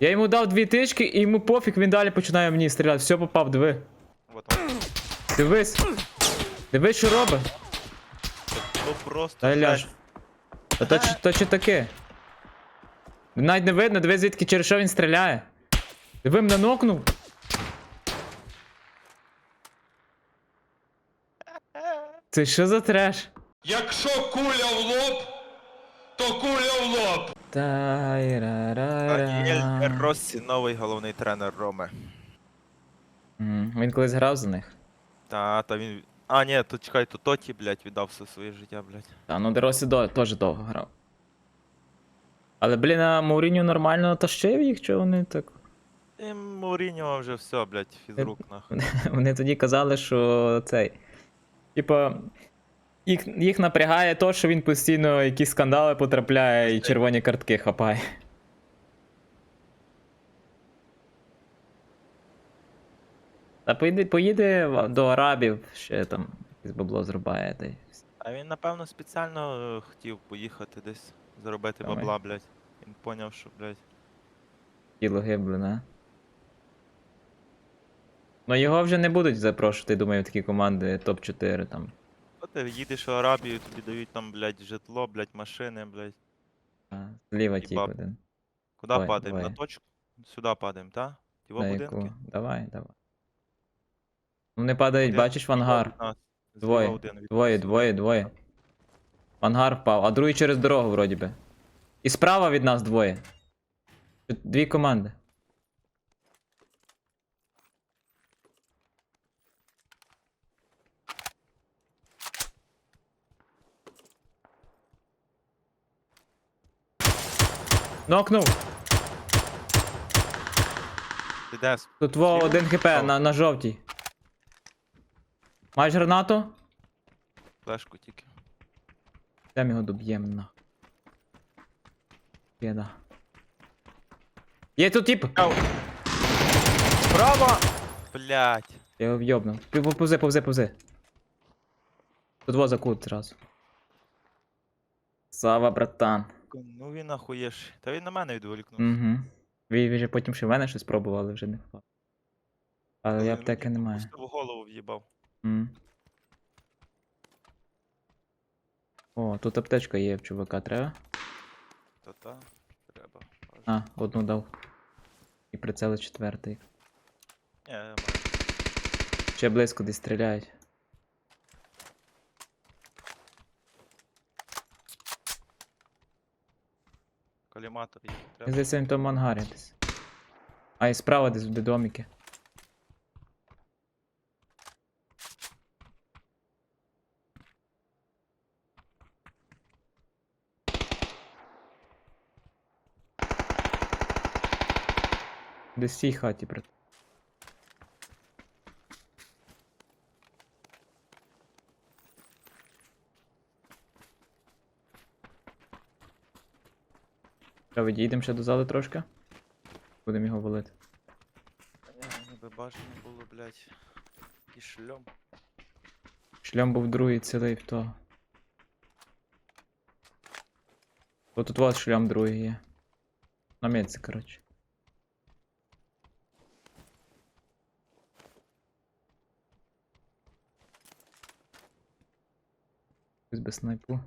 Я йому дав дві тички, і йому пофіг, він далі починає мені стріляти. Все попав, диви. Вот он. Дивись. Дивись, що робить. Ну просто. Дай ляж. Та то, чи- то чи таке? Навіть не видно, диви звідки через що він стріляє. Диви мене нокнув. Це що за треш? Якщо куля в лоб, то куля в лоб. Даніель Россі, новий головний тренер Роми. М, Він колись грав за них. Та, та він. А, ні, то чекай, то Тоті, блядь, віддав все своє життя, блядь. Та, ну Деросі до, теж довго грав. Але, блін, а Мауріньо нормально тащив їх, чи вони так. І Мауріньо вже все, блядь, фізрук нахуй. Вони тоді казали, що цей. Типа. Їх, їх напрягає то, що він постійно якісь скандали потрапляє і червоні картки хапає. Та поїде, поїде до Арабів, ще там якесь бабло зрубає. Та й. А він, напевно, спеціально е, хотів поїхати десь заробити Давай. бабла, блядь. Він поняв, що, блядь. тіло гибле, не? Ну його вже не будуть запрошувати, думаю, в такі команди топ-4 там. Ти їдеш в Арабію, тобі дають там, блядь, житло, блядь, машини, блядь. Зліва І тіп баб. один. Куди Давай, падаємо? На точку? Сюди падаємо, так? Його На будинки? яку? Давай, давай. Ну не падають, Один бачиш в зліва ангар. від нас, зліва Двоє, один від двоє, нас. двоє, двоє. В ангар впав, а другий через дорогу вроді би. І справа від нас двоє. Тут Дві команди. Нокнув. Ти де? Тут во один хп на, на жовтій. Маєш гранату? Флешку тільки. Там його доб'єм на. Єда. Є тут тип! Справа! Блядь. Я його в'єбнув. Пів- Повзи, повзи, повзи. Тут во закут зразу. Сава, братан. Ну він ахуєш. Та він на мене відволікнув. Угу. Ви, вже потім ще в мене щось пробували, вже не впав. Але я Він аптеки мені немає. Просто в голову в'їбав. М. О, тут аптечка є в чувака, треба? Та-та. Треба. А, одну дав. І прицели четвертий. Ні, я маю. Ще близько десь стріляють. Коліматор їх Треба. Здається, він в тому десь. А, і справа десь де домики. Десь в цій хаті, брат. Що, відійдемо ще до зали трошки? Будемо його валити. Ні, ніби бажано було, блядь. І шльом. Шлям був другий цілий в того. От тут у вас шлям другий є. На місці, коротше. Без снайпу.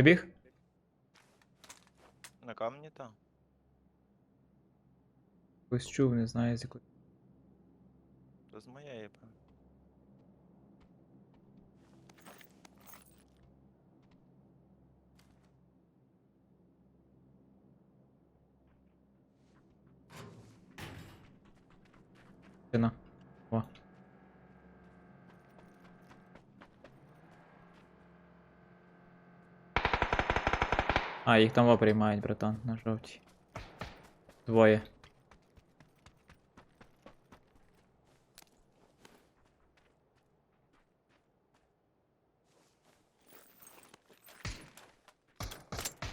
Ти біг? На камені там. Хтось чув, не знаю з якої. То з моєї, певно. Стіна. О. А, їх там приймають, братан, на жовтій. Двоє.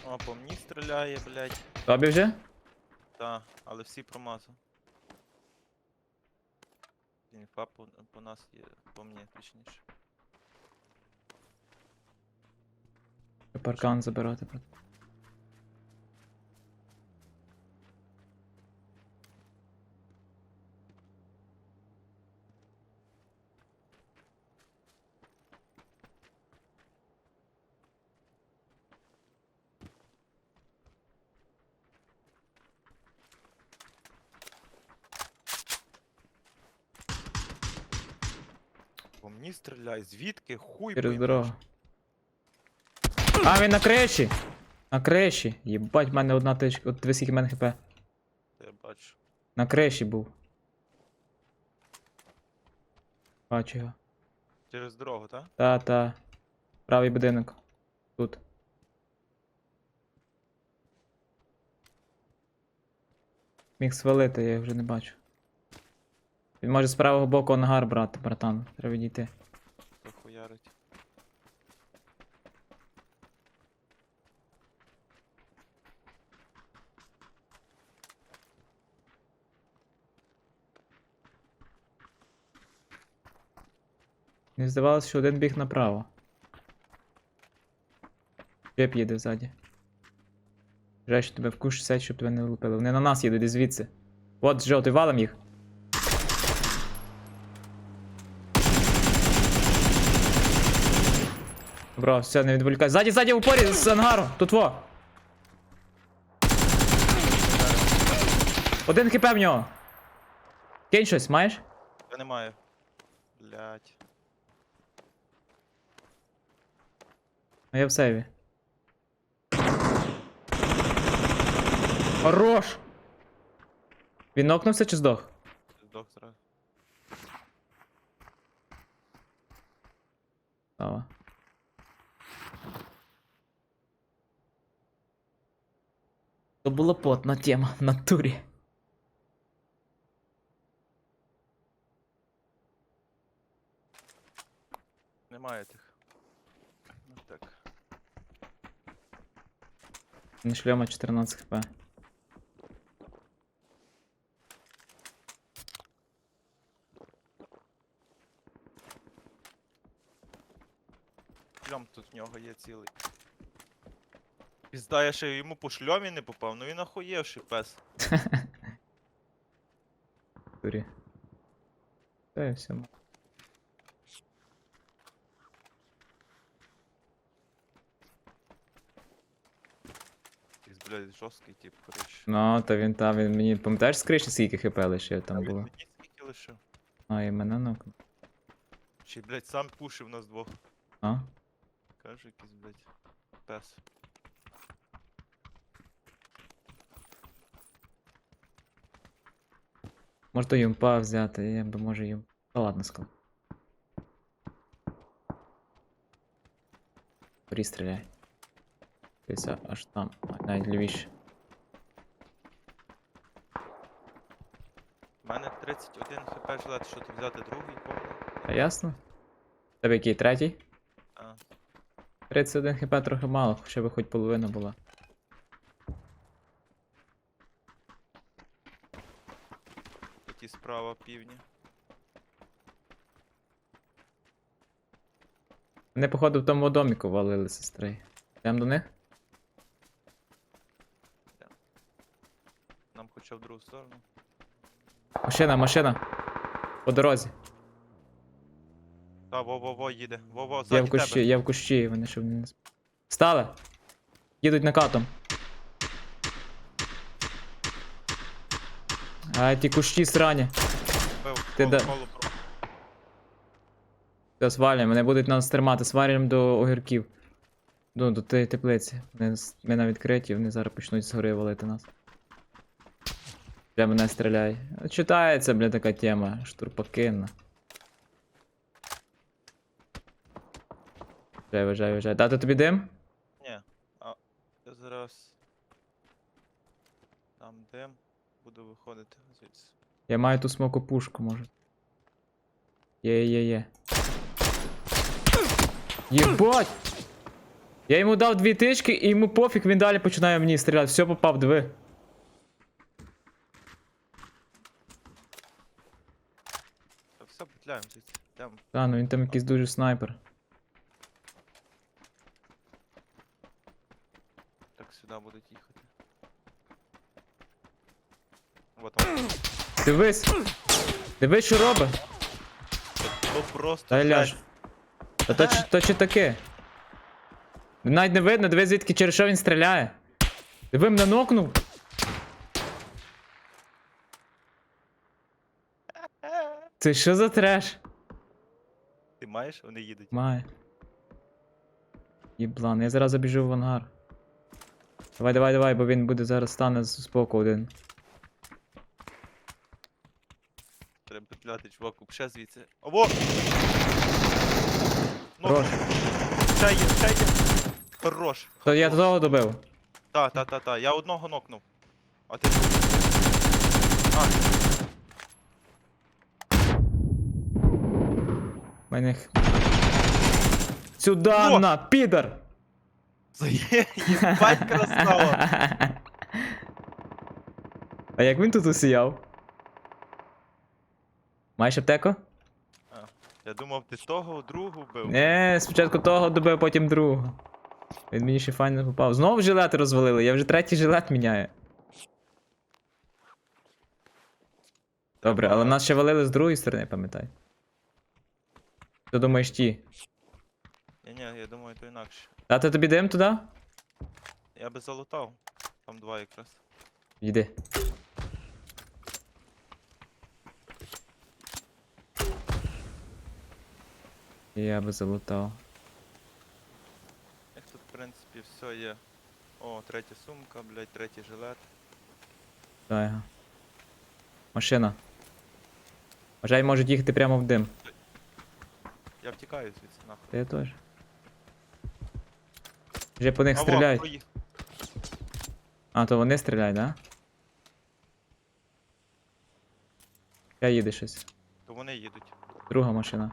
О, по мені стріляє, блядь. Тобі вже? Та, але всі промазав. Інфа по, по нас є, по мені точніше. Паркан забирати, брат. По мені стріляє, звідки? Хуй Через поймеш. дорогу. А, він на криші! На криші. Єбать, в мене одна тичка. От дивись, скільки в мене хп. Я бачу. На криші був. Бачу його. Через дорогу, так? Та, та. Правий будинок. Тут. Міг свалити, я його вже не бачу. Він може з правого боку ангар брати, братан. Треба відійти. Захуярить. Не здавалося, що один біг направо. Джеп їде ззаді. Жаль, що тебе в куш сядь, щоб тебе не влупили. Вони на нас їдуть, десь звідси. От жовтий валом їх. Бро, все, не відволікай. Ззаді, ззаді, в упорі, з ангару, тут во. Один хп в нього. Кинь щось, маєш? Я не маю. Блять. А я в сейві. Хорош! Він нокнувся чи здох? Здох зразу. Слава. То була потна тема в натурі. Немає тих. Ну так. Не шльома 14 хп. Шльом тут в нього є цілий. Пізда, я ще йому по шльомі не попав, ну він охуєвший пес. Турі. Та і все. Якийсь, блядь, жорсткий тип, коротше. Ну, то він там, він мені. Пам'ятаєш скриші, скільки хп лишив там було? мені скільки лишив? А, і мене нокнув. Чи, блядь, сам пушив нас двох. А? Каже якийсь, блядь, пес. Може то юмпа взяти, я би може юм. Та ладно сказав. Порі стріляй. Аж там, навіть лівіше. У мене 31 хп жилет, що ти взяти другий повний? Та ясно? Тебе який третій? А, 31 хп трохи мало, хоча б хоч половина була. ті справа півні. Вони, походу, в тому доміку валили сестри. Йдемо до них? Нам хоча в другу сторону. Машина, машина. По дорозі. Та, во-во-во, їде. Во-во, Я ззаді в кущі, тебе. я в кущі, вони щоб не. Стали! Їдуть накатом. А ті кущі срані. Бив, Ти коло- де? Все, свалюємо, вони будуть нас тримати, свалюємо до огірків. Ну, до тієї теплиці. Вони, ми на відкриті, вони зараз почнуть згори валити нас. Вже мене стріляє. Читається, бля, така тема. Штурпакинна. Виїжджай, виїжджай, виїжджай. Дати тобі дим? Ні. А, я зараз. Там дим. Буду виходити звідси. Я маю ту смоку пушку, може. Є, є, є. Єбать! Я йому дав дві тички, і йому пофіг, він далі починає мені стріляти. Все попав, диви. Та все, петляємо звідси. Йдемо. Та, ну він там якийсь дуже снайпер. Так сюди будуть їхати. Вот он. Дивись! Дивись, що робить. То просто. Дай ляж. жесть. Та то, чи- то чи таке? Навіть не видно, диви звідки через що він стріляє. Диви мене нокнув. Це що за треш? Ти маєш? Вони їдуть. Має. Єблан, я зараз забіжу в ангар. Давай, давай, давай, бо він буде зараз стане з з боку один. Треба петляти, чувак, ще звідси. Ово! Хорош. ще є, ще є. Хорош. То я того добив. Та, та, та, та. Я одного нокнув. А ти. А, Мене. Сюда О! на, підар! Є- красава! А як він тут усіяв? Маєш аптеку? Я думав, ти того другу вбив. Не, спочатку того добив, потім другого. Він мені ще файно попав. Знову жилети розвалили, я вже третій жилет міняю. Добре, але нас ще валили з другої сторони, пам'ятай. Ти думаєш ті? Ні, ні, я думаю, то інакше. Дати тобі дим туди? Я би залутав. Там два якраз. Йди. Я би залутав. Як тут, в принципі, все є. О, третя сумка, блядь, третій жилет. Дай його. Машина. Вважай, можуть їхати прямо в дим. Я втікаю звідси нахуй. Я теж. Вже по них А, стріляють. проїхав. А, то вони стріляють, да? Я їде щось. То вони їдуть. Друга машина.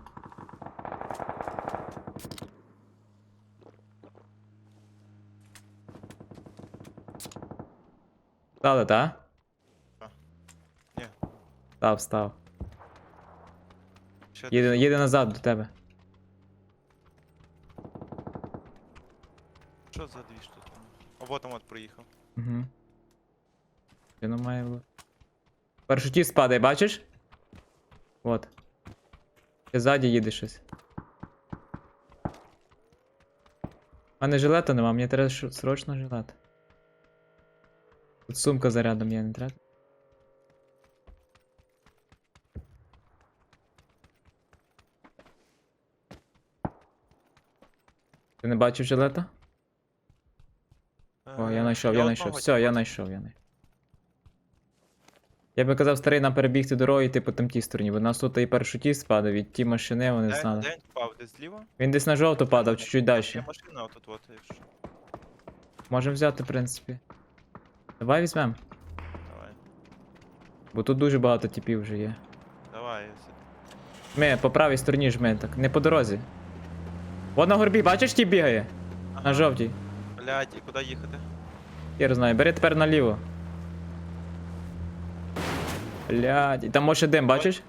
Стали, та? А. Ні. Став, став. Ще Їде, їде назад до тебе. Що за двіж тут? О, вот там от проїхав. Угу. Він має було. Парашутіст падає, бачиш? От. Ще ззаді їде щось. У мене жилета нема, мені треба срочно жилет. Тут сумка зарядом є, не треба. Ти не бачив жилета? О, я Е, знайшов, я знайшов. Все, я типу знайшов, я знайшов. Я би казав старий нам перебігти дорогу і йти там тій стороні, бо нас тут і парашутіст падав, і ті машини вони Де, знали. де він впав? Десь зліва? Він десь на жовту падав, чуть-чуть Там далі. Є машина отут от, якщо. Можемо взяти, в принципі. Давай візьмем. Давай. Бо тут дуже багато типів вже є. Давай, сюди. Ми по правій стороні жми, так, не по дорозі. Вон на горбі, бачиш, ті бігає? На жовтій. Блядь, і куди їхати? Я знаю, бери тепер наліво. Блядь, і там може дим, бачиш?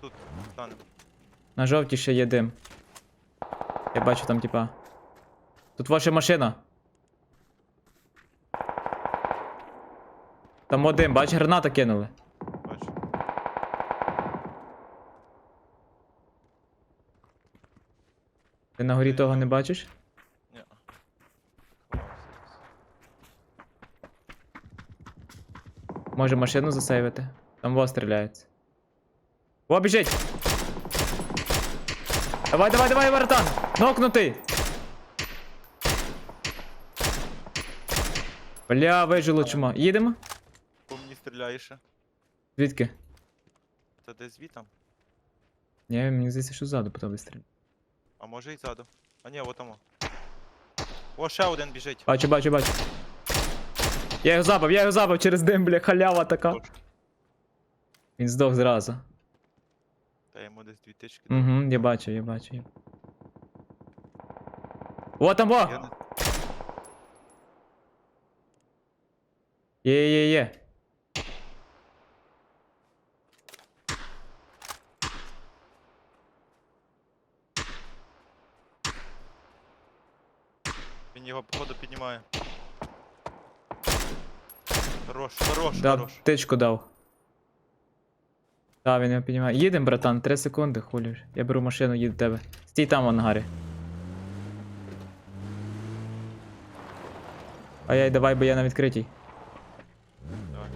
Тут, станемо. На жовтій ще є дим. Я бачу там типа. Тут ваша машина. Там один, бач, граната кинули. Бачу. Ти на горі того не бачиш? Ні. Може машину засейвити? Там во стріляється. Во, біжить! Давай, давай, давай, братан! Нокнутий! Бля, вижило чума. Їдемо? Стріляєш ще. Звідки? Та десь звітом. Ні, мені здається, що ззаду по тобі стріляє. А може і ззаду. А ні, от там. О, ще один біжить. Бачу, бачу, бачу. Я його забав, я його забав через дим, бля, халява така. Точно. Він здох зразу. Та йому десь дві тички. дав. Угу, я бачу, я бачу. я- О, там Я во! не... Є, є, є. Він його походу піднімає. Хорош, хорош, Да, хорош. тичку дав. Так, він його піднімає. Їдем, братан, 3 секунди, хулі. Я беру машину, їду до тебе. Стій там в ангарі. Ай-яй, давай, бо я на відкритій. Давай.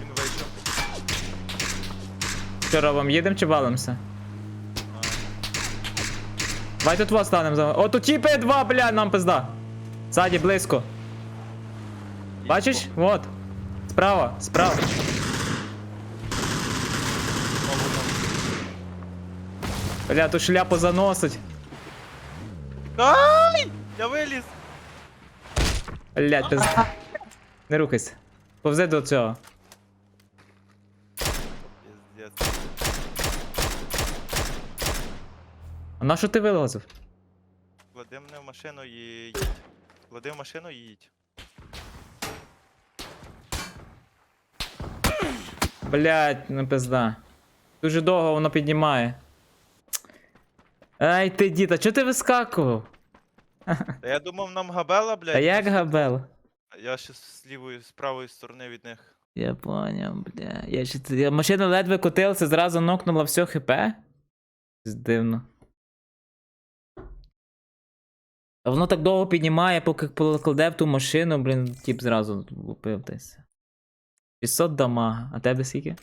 Він вийшов. Що робимо, їдемо чи валимося? А, Давай тут станемо за. О, тут тіпи два, бля, нам пизда. Ззаді, близько. Бачиш? Вот. Справа, справа. Бля, тут шляпу заносить. Ай! Я виліз! Блядь, пизда. Не рухайся. Повзи до цього. А на що ти вилазив? Клади мене в машину і їдь. Клади в машину і їдь. Блядь, ну пизда. Дуже довго воно піднімає. Ай ти діта, чого ти вискакував? Та я думав нам габела, блядь. А як габел? Я ще з лівої, з правої сторони від них. Я поняв, бля. Я ще я машина ледве котилася, зразу нокнула все хп. Дивно. Воно так довго піднімає, поки покладе в ту машину, блін, тип зразу лупив десь. 600 дамага. А тебе скільки?